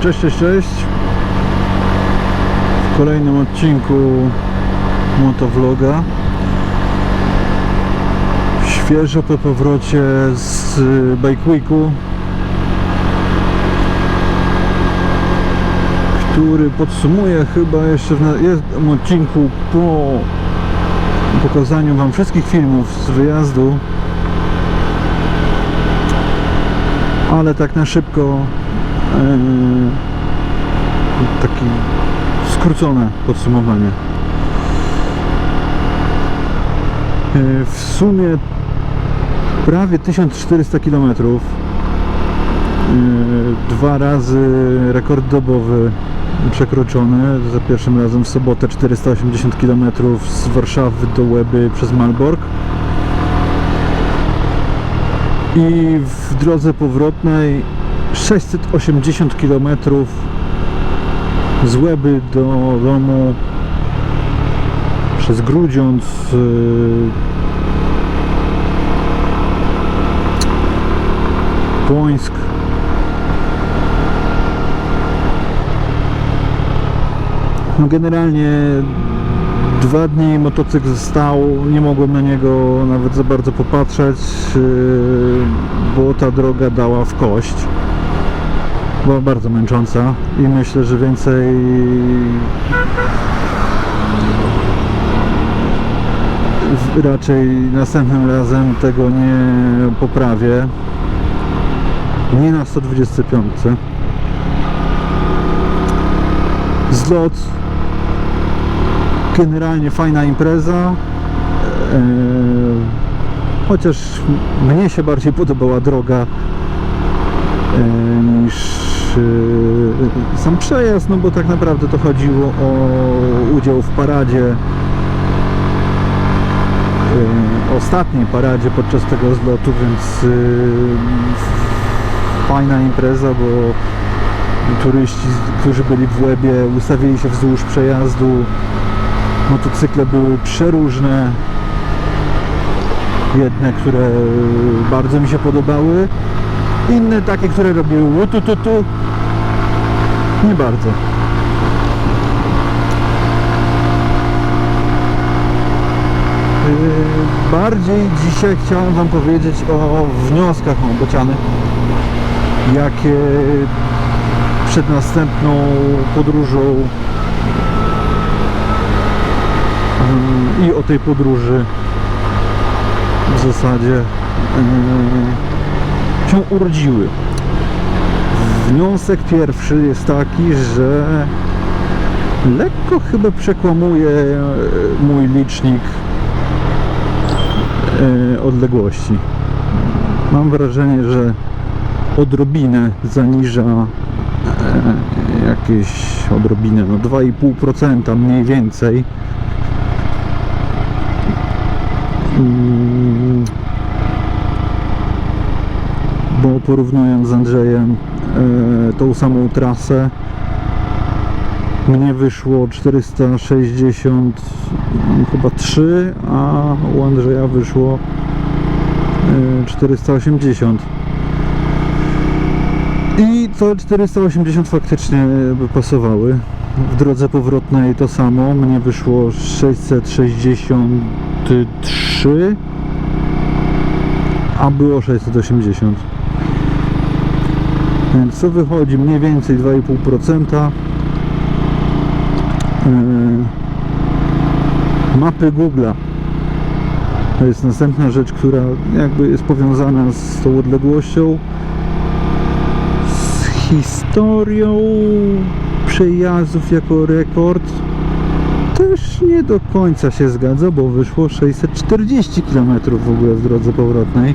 Cześć, cześć. W kolejnym odcinku motovloga. Świeżo po powrocie z Bike Weeku, który podsumuję chyba jeszcze w jednym odcinku po pokazaniu Wam wszystkich filmów z wyjazdu. Ale tak na szybko takie skrócone podsumowanie. Eee, W sumie prawie 1400 km. Eee, Dwa razy rekord dobowy przekroczony. Za pierwszym razem w sobotę 480 km z Warszawy do Łeby przez Malbork. I w drodze powrotnej 680 km z Łeby do domu przez Grudziądz yy, Płońsk no generalnie dwa dni motocykl stał, nie mogłem na niego nawet za bardzo popatrzeć, yy, bo ta droga dała w kość. Była bardzo męcząca i myślę, że więcej raczej następnym razem tego nie poprawię. Nie na 125. Zlot generalnie fajna impreza. Eee, chociaż mnie się bardziej podobała droga e, niż e, sam przejazd, no bo tak naprawdę to chodziło o udział w paradzie e, ostatniej paradzie podczas tego zlotu, więc e, fajna impreza, bo turyści, którzy byli w Łebie ustawili się wzdłuż przejazdu. Motocykle były przeróżne. Jedne, które bardzo mi się podobały inne takie, które robiły łutu tu tu nie bardzo Yy, bardziej dzisiaj chciałem wam powiedzieć o wnioskach bociany jakie przed następną podróżą Ym, i o tej podróży w zasadzie yy, się urodziły. Wniosek pierwszy jest taki, że lekko chyba przekłamuje yy, mój licznik yy, odległości. Mam wrażenie, że odrobinę zaniża e, jakieś odrobinę, no 2,5% mniej więcej. Mm, Bo porównując z Andrzejem e, tą samą trasę mnie wyszło 460 mm, chyba 3, a u Andrzeja wyszło e, 480. I to 480 faktycznie by pasowały. W drodze powrotnej to samo. Mnie wyszło 663, a było 680. Więc co wychodzi mniej więcej 2,5%. Yy, Mapy Google'a. To jest następna rzecz, która jakby jest powiązana z tą odległością z historią przejazdów jako rekord też nie do końca się zgadza, bo wyszło 640 km w ogóle w drodze powrotnej.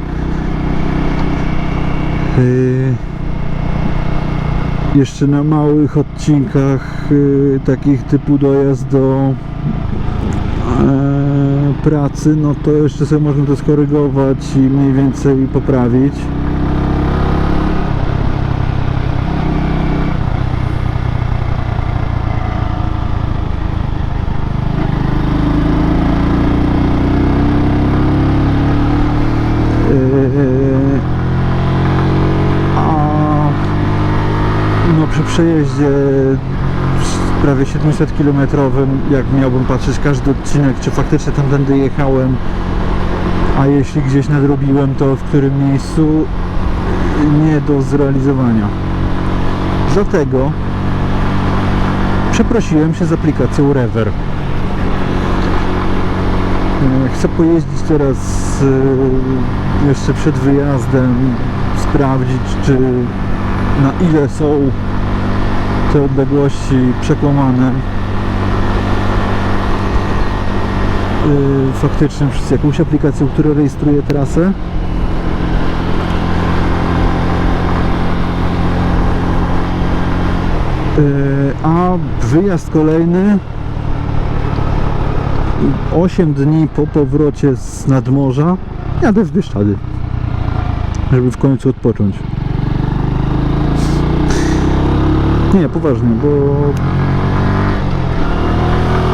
Yy, jeszcze na małych odcinkach yy, takich typu dojazd do e, pracy, no to jeszcze sobie można to skorygować i mniej więcej poprawić. Przejeździe prawie 700 km, jak miałbym patrzeć każdy odcinek, czy faktycznie tamtędy jechałem, a jeśli gdzieś nadrobiłem, to w którym miejscu nie do zrealizowania. Dlatego przeprosiłem się z aplikacją Rever. E, Chcę pojeździć teraz e, jeszcze przed wyjazdem, sprawdzić czy na ile są te odległości przekłamane yy, faktycznie przez jakąś aplikację, która rejestruje trasę. Yy, A wyjazd kolejny 8 dni po powrocie z nadmorza jadę w Bieszczady, żeby w końcu odpocząć. Nie, poważnie, bo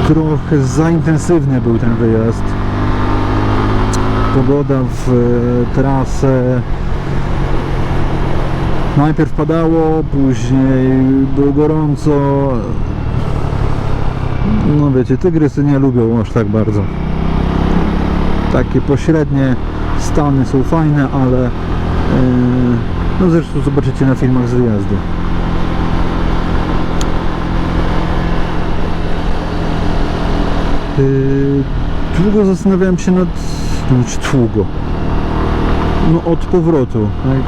trochę za intensywny był ten wyjazd. Pogoda w e, trasę najpierw padało, później było gorąco. No wiecie, tygrysy nie lubią aż tak bardzo. Takie pośrednie stany są fajne, ale e, no zresztą zobaczycie na filmach z wyjazdu. Długo zastanawiałem się nad... Znaczy długo. No od powrotu, tak?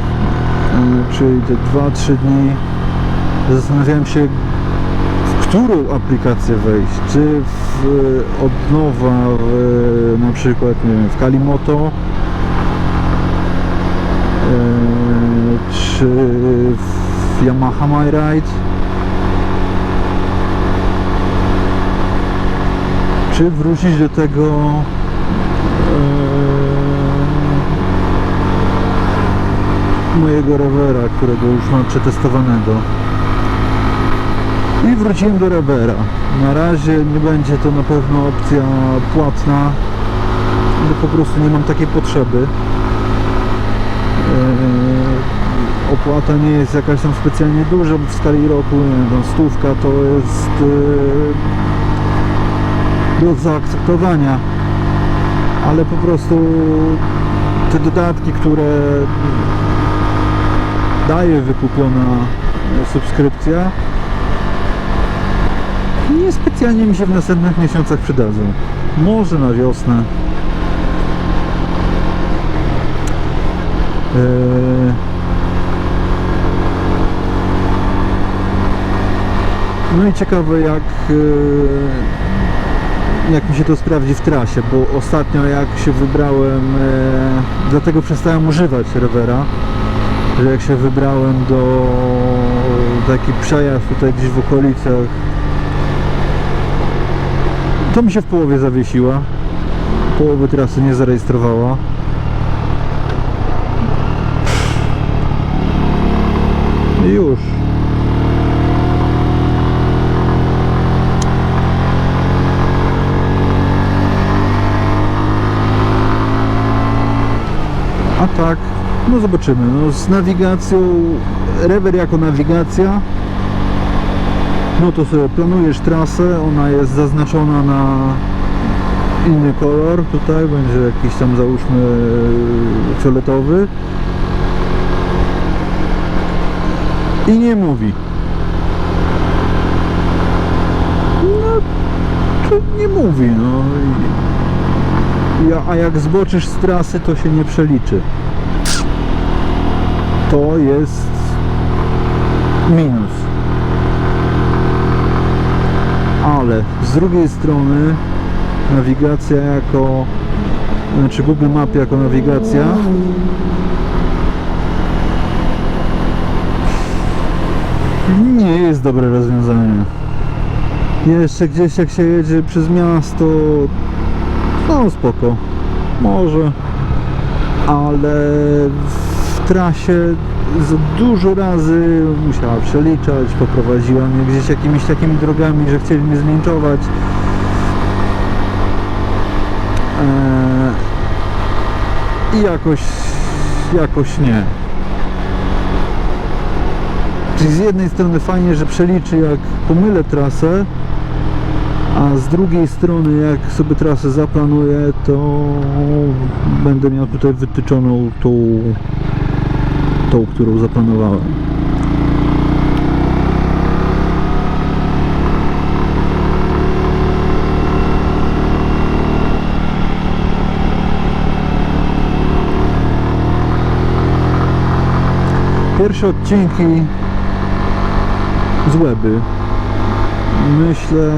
Czyli te 2-3 dni zastanawiałem się w którą aplikację wejść. Czy w, yy, od nowa w, na przykład nie wiem, w Kalimoto czy w Yamaha My Ride czy wrócić do tego e, mojego rowera, którego już mam przetestowanego? I wróciłem do rowera. Na razie nie będzie to na pewno opcja płatna bo po prostu nie mam takiej potrzeby. E, opłata nie jest jakaś tam specjalnie duża bo w skali roku nie wiem, stówka to jest e, do zaakceptowania ale po prostu te dodatki, które daje wykupiona subskrypcja nie specjalnie mi się w następnych miesiącach przydadzą. Może na wiosnę. Eee, No i ciekawe jak e, jak mi się to sprawdzi w trasie, bo ostatnio jak się wybrałem, e, dlatego przestałem używać rewera, że jak się wybrałem do taki przejazd tutaj gdzieś w okolicach, to mi się w połowie zawiesiła, połowy trasy nie zarejestrowała. I już. Tak, no zobaczymy. No z nawigacją, rewer jako nawigacja, no to sobie planujesz trasę, ona jest zaznaczona na inny kolor, tutaj będzie jakiś tam załóżmy fioletowy i nie mówi. No, to nie mówi, no. A jak zboczysz z trasy, to się nie przeliczy. To jest minus. Ale z drugiej strony nawigacja jako znaczy Google Map jako nawigacja nie jest dobre rozwiązanie. Jeszcze gdzieś jak się jedzie przez miasto no spoko, może, ale w trasie dużo razy musiała przeliczać, poprowadziła mnie gdzieś jakimiś takimi drogami, że chcieli mnie zlinczować. Eee, I jakoś, jakoś nie. Czyli z jednej strony fajnie, że przeliczy jak pomylę trasę, a z drugiej strony jak sobie trasę zaplanuję, to będę miał tutaj wytyczoną tą, tą którą zaplanowałem. Pierwsze odcinki z Łeby myślę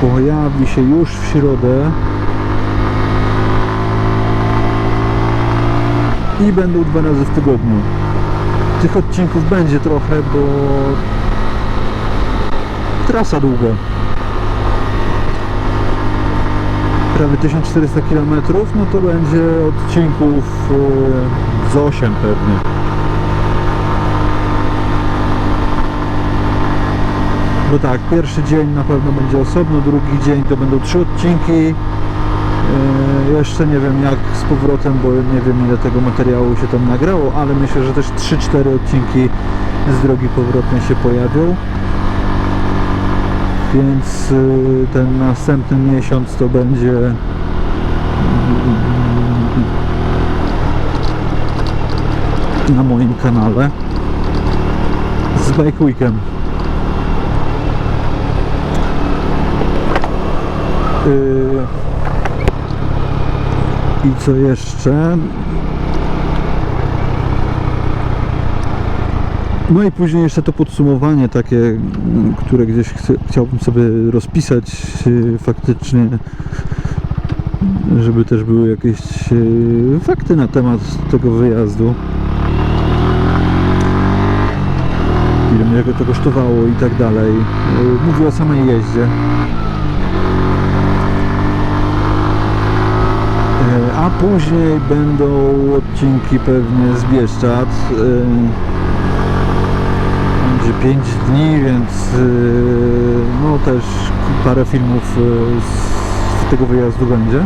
pojawi się już w środę i będą dwa razy w tygodniu. Tych odcinków będzie trochę, bo trasa długa. Prawie 1400 km, no to będzie odcinków e, z 8 pewnie. Bo tak, pierwszy dzień na pewno będzie osobno, drugi dzień to będą trzy odcinki. Yy, jeszcze nie wiem jak z powrotem, bo nie wiem ile tego materiału się tam nagrało, ale myślę, że też 3-4 odcinki z drogi powrotnej się pojawią. Więc yy, ten następny miesiąc to będzie yy, na moim kanale z Bike Weekend. I co jeszcze? No i później jeszcze to podsumowanie takie, które gdzieś chcę, chciałbym sobie rozpisać yy, faktycznie, żeby też były jakieś yy, fakty na temat tego wyjazdu. Ile mnie to kosztowało i tak dalej. Yy, Mówię o samej jeździe. E, A później będą odcinki pewnie z Bieszczad. e, Będzie 5 dni, więc e, no też parę filmów e, z tego wyjazdu będzie.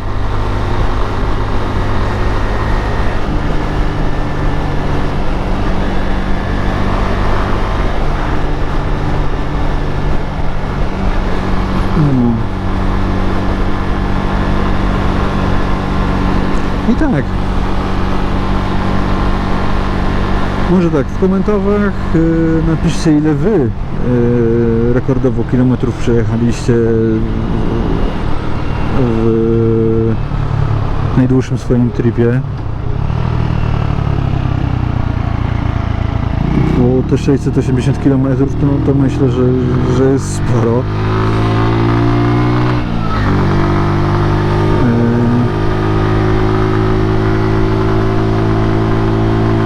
No. I tak. Może tak, w komentarzach y, napiszcie ile wy y, rekordowo kilometrów przejechaliście w najdłuższym swoim tripie. Bo te 680 km to, to myślę, że, że jest sporo. Y,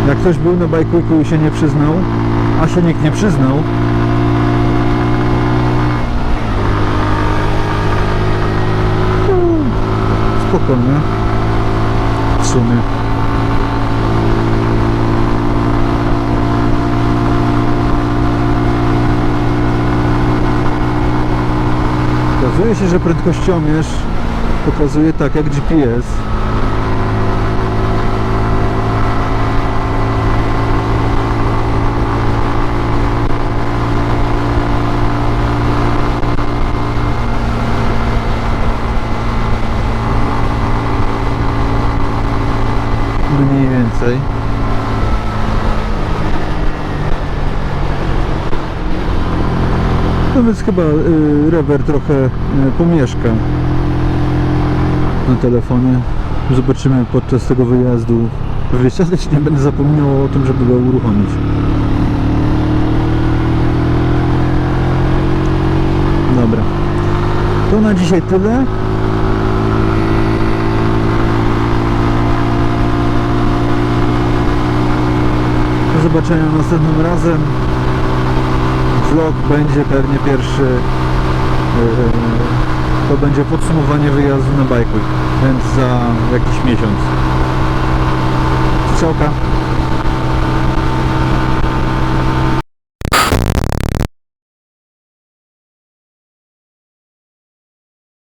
Jak ktoś był na Weeku i się nie przyznał, a się nikt nie przyznał, spokojnie. W sumie. Okazuje się, że prędkościomierz pokazuje tak jak GPS. Mniej więcej. No więc chyba y, trochę y, pomieszka na telefonie. Zobaczymy podczas tego wyjazdu. Wysiadać nie będę zapominał o tym, żeby go uruchomić. Dobra. To na dzisiaj tyle. Do zobaczenia następnym razem. Vlog będzie pewnie pierwszy. Yy, to będzie podsumowanie wyjazdu na Bike Week, więc za jakiś miesiąc. Strzałka.